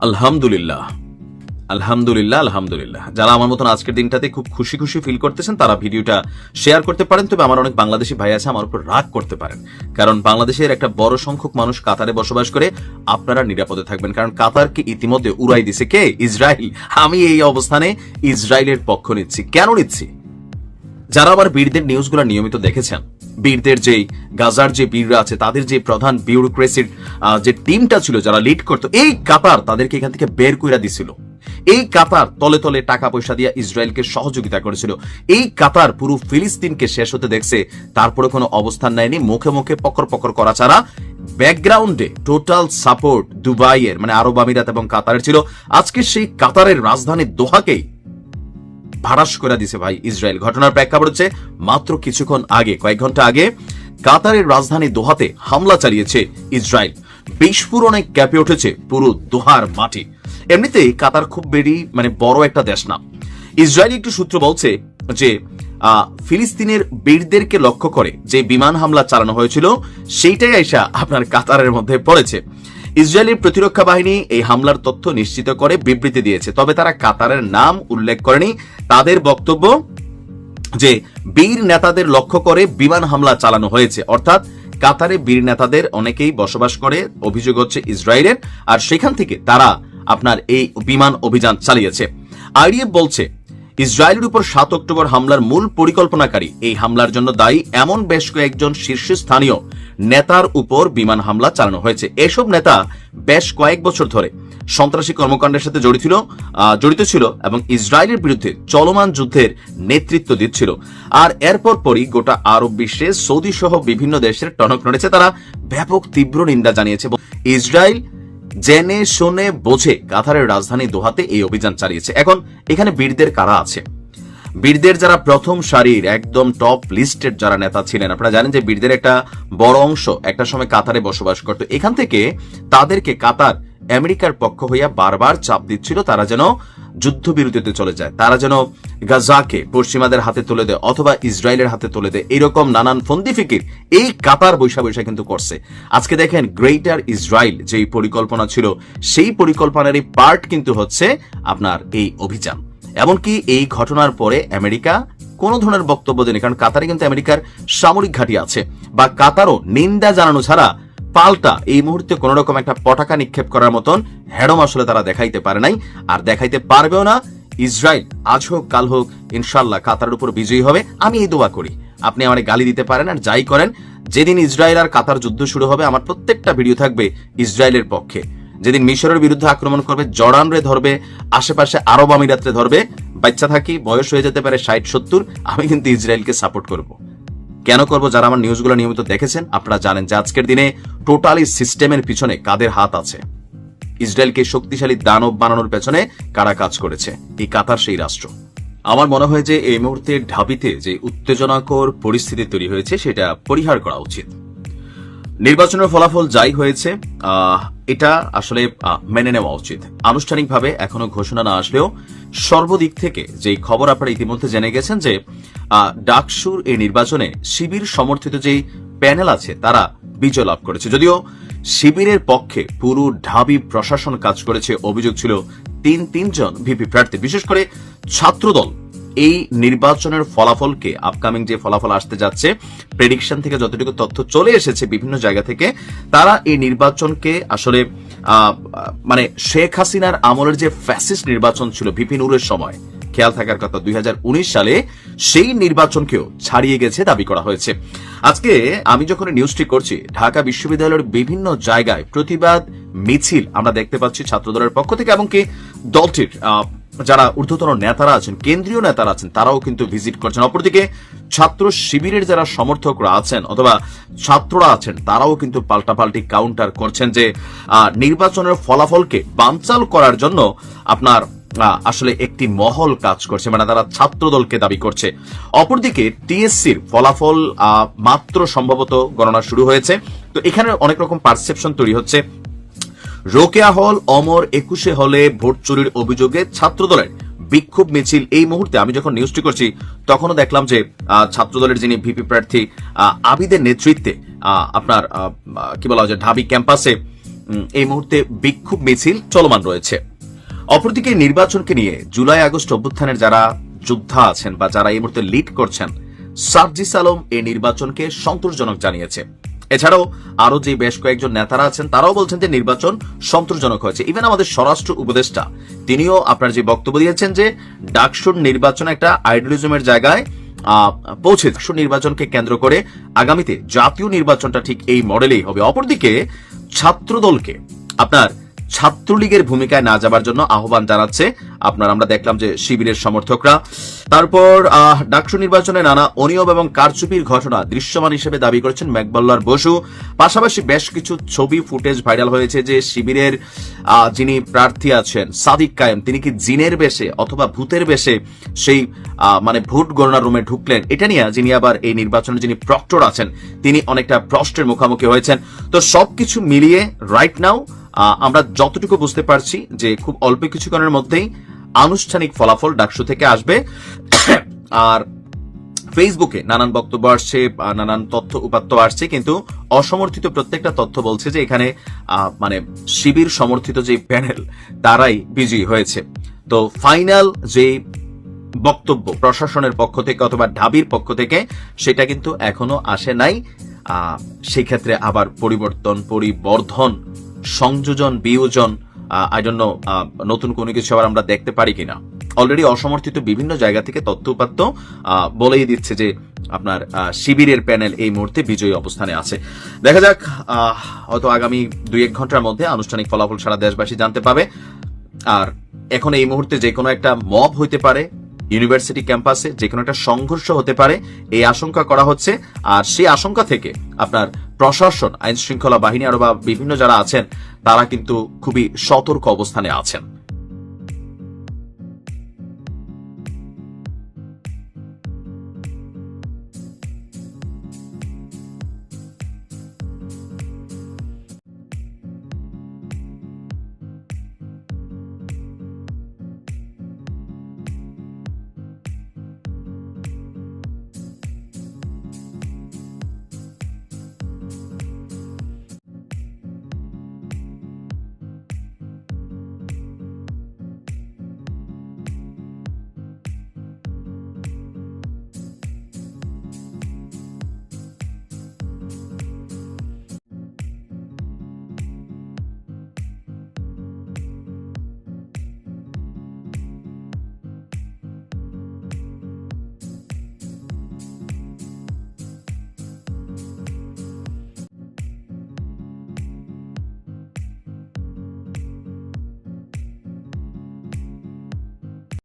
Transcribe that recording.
আলহামদুলিল্লাহ। আলহামদুলিল্লাহ আলহামদুলিল্লাহ। যারা আমার মতন আজকের দিনটাতে খুব খুশি খুশি ফিল করতেছেন, তারা ভিডিওটা শেয়ার করতে পারেন। তবে আমার অনেক বাংলাদেশি ভাই আছে, আমার উপর রাগ করতে পারেন। কারণ বাংলাদেশের একটা বড় সংখ্যক মানুষ কাতারে বসবাস করে, আপনারা নিরাপদে থাকবেন। কারণ কাতারকে ইতিমধ্যে উড়াই দিছে কে? ইসরায়েল। আমি এই অবস্থানে ইসরায়েলের পক্ষ নিচ্ছি। কেন নিচ্ছি? যারা আবার বীরদের নিউজগুলো নিয়মিত দেখেছেন, বীরদের যে গাজার যে বীররা আছে, তাদের যে প্রধান বিউরোক্রেসির যে টিমটা ছিল যারা লিড করতো, এই কাতার তাদেরকে এখান থেকে বের কইরা দিছিল। এই কাতার তলে তলে টাকা পয়সা দিয়ে ইসরায়েলকে সহযোগিতা করেছিল। এই কাতার পুরো ফিলিস্তিনকে শেষ হতে দেখছে তারপরে কোনো অবস্থান নেয়নি। মুখে মুখে পকর পকর করা ছাড়া ব্যাকগ্রাউন্ডে টোটাল সাপোর্ট দুবাইয়ের মানে আরব আমিরাত এবং কাতারের ছিল। আজকে সেই কাতারের রাজধানী দোহাকেই ভাড়াস করে দিছে ভাই ইসরায়েল। ঘটনার প্রেক্ষাপট হচ্ছে মাত্র কিছুক্ষণ আগে, কয়েক ঘণ্টা আগে, কাতারের রাজধানী দোহাতে হামলা চালিয়েছে ইসরায়েল। বিস্ফোরণে ক্যাপে উঠেছে পুরো দোহার মাটি। এমনিতেই কাতার খুব বেরি মানে বড় একটা দেশ না। ইসরায়েলি একটু সূত্র বলছে যে ফিলিস্তিনের বীরদেরকে লক্ষ্য করে যে বিমান হামলা চালানো হয়েছিল, সেইটাই আইসা আপনার কাতারের মধ্যে পড়েছে। ইসরায়েলের প্রতিরক্ষা বাহিনী এই হামলার তথ্য নিশ্চিত করে বিবৃতি দিয়েছে। তবে তারা কাতারের নাম উল্লেখ করেনি। তাদের বক্তব্য যে, বীর নেতাদের লক্ষ্য করে বিমান হামলা চালানো হয়েছে। অর্থাৎ, কাতারে বীর নেতাদের অনেকেই বসবাস করে, অভিযোগ হচ্ছে ইসরায়েলের। আর সেখান থেকে তারা আপনার এই বিমান অভিযান চালিয়েছে। আইডিএফ বলছে ইসরায়েলের উপর সাত অক্টোবর হামলার মূল পরিকল্পনাকারী। এই হামলার জন্য দায়ী এমন বেশ কয়েকজন শীর্ষস্থানীয় নেতার উপর বিমান হামলা চালানো হয়েছে। এসব নেতা বেশ কয়েক বছর ধরে সন্ত্রাসী কর্মকাণ্ডের সাথে জড়িত ছিল জড়িত ছিল এবং ইসরায়েলের বিরুদ্ধে চলমান যুদ্ধের নেতৃত্ব দিচ্ছিল। আর এরপর পরই গোটা আরব বিশ্বে সৌদি সহ বিভিন্ন দেশের টনক নড়েছে। তারা ব্যাপক তীব্র নিন্দা জানিয়েছে। ইসরায়েল জেনে শুনে বোঝে কাতারের রাজধানী দোহাতে এই অভিযান চালিয়েছে। এখন এখানে বীরদের কারা আছে? বীরদের যারা প্রথম সারির একদম টপ লিস্টেড যারা নেতা ছিলেন, আপনারা জানেন যে বীরদের একটা বড় অংশ একটা সময় কাতারে বসবাস করত। এখান থেকে তাদেরকে কাতার আমেরিকার পক্ষ হইয়া বারবার চাপ দিচ্ছিল, তারা যেন যুদ্ধবিরতিতে চলে যায়। তারা যেন গাজাকে পশ্চিমাদের হাতে তুলে দেয় অথবা ইসরায়েলের হাতে তুলে দেয়। এরকম নানান ফন্দি ফিকির এই কাতার বৈশা বৈশা কিন্তু করছে। আজকে দেখেন গ্রেটার ইসরায়েল যেই পরিকল্পনা ছিল, সেই পরিকল্পনারই পার্ট কিন্তু হচ্ছে আপনার এই অভিযান। এমনকি এই ঘটনার পরে আমেরিকা কোন ধরনের বক্তব্য দেয়নি, কারণ কাতারে কিন্তু আমেরিকার সামরিক ঘাঁটি আছে। বা কাতারও নিন্দা জানানো ছাড়া পাল্টা এই মুহূর্তে কোন রকম একটা পটাকা নিক্ষেপ করার মতন হ্যাডম আসলে তারা দেখাইতে পারে নাই, আর দেখাইতে পারবেও না। ইসরায়েল, আজ হোক, কাল হোক ইনশাল্লাহ কাতারের উপর বিজয়ী হবে। আমি এই দোয়া করি। আপনি আমার গালি দিতে পারেন আর যাই করেন, যেদিন ইসরায়েল আর কাতার যুদ্ধ শুরু হবে, আমার প্রত্যেকটা ভিডিও থাকবে ইসরায়েলের পক্ষে। যেদিন মিশরের বিরুদ্ধে আক্রমণ করবে, জর্ডানরে ধরবে, আশেপাশে আরব আমিরাতরে ধরবে, বাচ্চা থাকি, বয়স হয়ে যেতে পারে ষাট, সত্তর, আমি কিন্তু ইসরায়েলকে সাপোর্ট করব। কেন করব যারা আমার নিউজগুলো নিয়মিত দেখেছেন? আপনারা জানেন যে আজকের দিনে টোটালি সিস্টেমের পিছনে কাদের হাত আছে। ইসরায়েলকে শক্তিশালী দানব বানানোর পেছনে কারা কাজ করেছে? এই কাতার সেই রাষ্ট্র। আমার মনে হয় যে এই মুহূর্তে ঢাবিতে যে উত্তেজনাকর পরিস্থিতি তৈরি হয়েছে, সেটা পরিহার করা উচিত। নির্বাচনের ফলাফল যাই হয়েছে এটা আসলে মেনে নেওয়া উচিত। আনুষ্ঠানিকভাবে এখনও ঘোষণা না আসলেও সর্বদিক থেকে যেই খবর আপনারা ইতিমধ্যে জেনে গেছেন যে ডাকসুর এই নির্বাচনে শিবির সমর্থিত যেই প্যানেল আছে, তারা বিজয় লাভ করেছে। যদিও শিবিরের পক্ষে পুরো ঢাবি প্রশাসন কাজ করেছে, অভিযোগ ছিল তিন তিনজন ভিপি প্রার্থী, বিশেষ করে ছাত্রদল এই নির্বাচনের ফলাফলকে আপকামিং যে ফলাফল আসতে যাচ্ছে প্রেডিকশন থেকে যতটুকু তথ্য চলে এসেছে বিভিন্ন জায়গা থেকে, তারা এই নির্বাচনকে আসলে মানে শেখ হাসিনার আমলের যে ফ্যাসিস্ট নির্বাচন ছিল বিপিনুরের সময়, খেয়াল থাকার কথা দুই হাজার উনিশ সালে, সেই নির্বাচনকেও ছাড়িয়ে গেছে দাবি করা হয়েছে। আজকে আমি যখন নিউজটি করছি, ঢাকা বিশ্ববিদ্যালয়ের বিভিন্ন জায়গায় প্রতিবাদ মিছিল আমরা দেখতে পাচ্ছি ছাত্রদলের পক্ষ থেকে এবং কি দলটির যারা ঊর্ধ্বতন নেতারা আছেন, কেন্দ্রীয় নেতারা আছেন, তারাও কিন্তু ভিজিট করছেন। অপরদিকে ছাত্র শিবিরের যারা সমর্থকরা আছেন অথবা ছাত্ররা আছেন, তারাও কিন্তু পাল্টাপাল্টি কাউন্টার করছেন যে নির্বাচনের ফলাফলকে বানচাল করার জন্য আপনার আসলে একটি মহল কাজ করছে মানে তারা ছাত্র দলকে দাবি করছে। অপরদিকে টিএসসির ফলাফল মাত্র সম্ভবত গণনা শুরু হয়েছে। তো এখানে অনেক রকম পারসেপশন তৈরি হচ্ছে। রোকেয়া হল, অমর একুশে হলে ভোট চুরির অভিযোগে ছাত্রদলের বিক্ষোভ মিছিল। এই মুহূর্তে আমি যখন নিউজটি করছি, তখনও দেখলাম যে ছাত্রদলের যিনি ভিপি প্রার্থী আবিদের নেতৃত্বে আপনার কি বলা হয় ঢাবি ক্যাম্পাসে এই মুহূর্তে বিক্ষোভ মিছিল চলমান রয়েছে। অপরদিকে নির্বাচনকে নিয়ে জুলাই আগস্ট অভ্যুত্থানের যারা যোদ্ধা আছেন বা যারা এই মুহূর্তে লিড করছেন, সার্জিস আলম এই নির্বাচনকে সন্তোষজনক জানিয়েছে। এছাড়াও আরও যে বেশ কয়েকজন নেতারা আছেন, তারাও বলছেন যে নির্বাচন সন্তোষজনক হয়েছে। ইভেন আমাদের স্বরাষ্ট্র উপদেষ্টা, তিনিও আপনার যে বক্তব্য দিয়েছেন যে ডাকসুর নির্বাচন একটা আইডিয়ালিজমের জায়গায় পৌঁছে ডাকসুর নির্বাচনকে কেন্দ্র করে আগামীতে জাতীয় নির্বাচনটা ঠিক এই মডেলেই হবে। অপরদিকে ছাত্রদলকে আপনার ছাত্রলীগের ভূমিকায় না যাবার জন্য আহ্বান জানাচ্ছে। আপনার আমরা দেখলাম যে শিবিরের সমর্থকরা। তারপর ডাকসু নির্বাচনে নানা অনিয়ম এবং কারচুপির ঘটনা দৃশ্যমান হিসেবে দাবি করেছেন ম্যাকবল্লার বসু। পাশাপাশি বেশ কিছু ছবি, ফুটেজ ভাইরাল হয়েছে যে শিবিরের যিনি প্রার্থী আছেন, সাদিক কায়েম, তিনি কি জিনের বেশে অথবা ভূতের বেশে সেই মানে ভোট গণনা রুমে ঢুকলেন? এটা নিয়ে যিনি আবার এই নির্বাচনে যিনি প্রক্টর আছেন, তিনি অনেকটা প্রশ্নের মুখোমুখি হয়েছেন। তো সবকিছু মিলিয়ে রাইট নাও আমরা যতটুকু বুঝতে পারছি যে খুব অল্প কিছুক্ষণের মধ্যেই আনুষ্ঠানিক ফলাফল ডাকসু থেকে আসবে। আর ফেসবুকে নানান বক্তব্য আসছে নানান তথ্য উপাত্ত আসছে কিন্তু অসমর্থিত প্রত্যেকটা তথ্য বলছে যে এখানে মানে শিবির সমর্থিত যে প্যানেল তারাই বিজয়ী হয়েছে। তো ফাইনাল যে বক্তব্য প্রশাসনের পক্ষ থেকে অথবা ঢাবির পক্ষ থেকে সেটা কিন্তু এখনও আসে নাই। আহ, সেই ক্ষেত্রে আবার পরিবর্তন পরিবর্ধন সংযোজন বিয়োজন আই ডোন্ট নো নতুন কোনো কিছু আবার আমরা দেখতে পারি কিনা। অলরেডি অসমর্থিত বিভিন্ন জায়গা থেকে তথ্য উপাত্ত আহ, বলেই দিচ্ছে যে আপনার শিবিরের প্যানেল এই মুহূর্তে বিজয়ী অবস্থানে আছে। দেখা যাক হয়তো আগামী দুই এক ঘণ্টার মধ্যে আনুষ্ঠানিক ফলাফল সারা দেশবাসী জানতে পাবে। আর এখন এই মুহূর্তে যে কোনো একটা মব হইতে পারে ইউনিভার্সিটি ক্যাম্পাসে যে কোনো একটা সংঘর্ষ হতে পারে এই আশঙ্কা করা হচ্ছে। আর সেই আশঙ্কা থেকে আপনার প্রশাসন আইন শৃঙ্খলা বাহিনী আরও বা বিভিন্ন যারা আছেন, তারা কিন্তু খুবই সতর্ক অবস্থানে আছেন।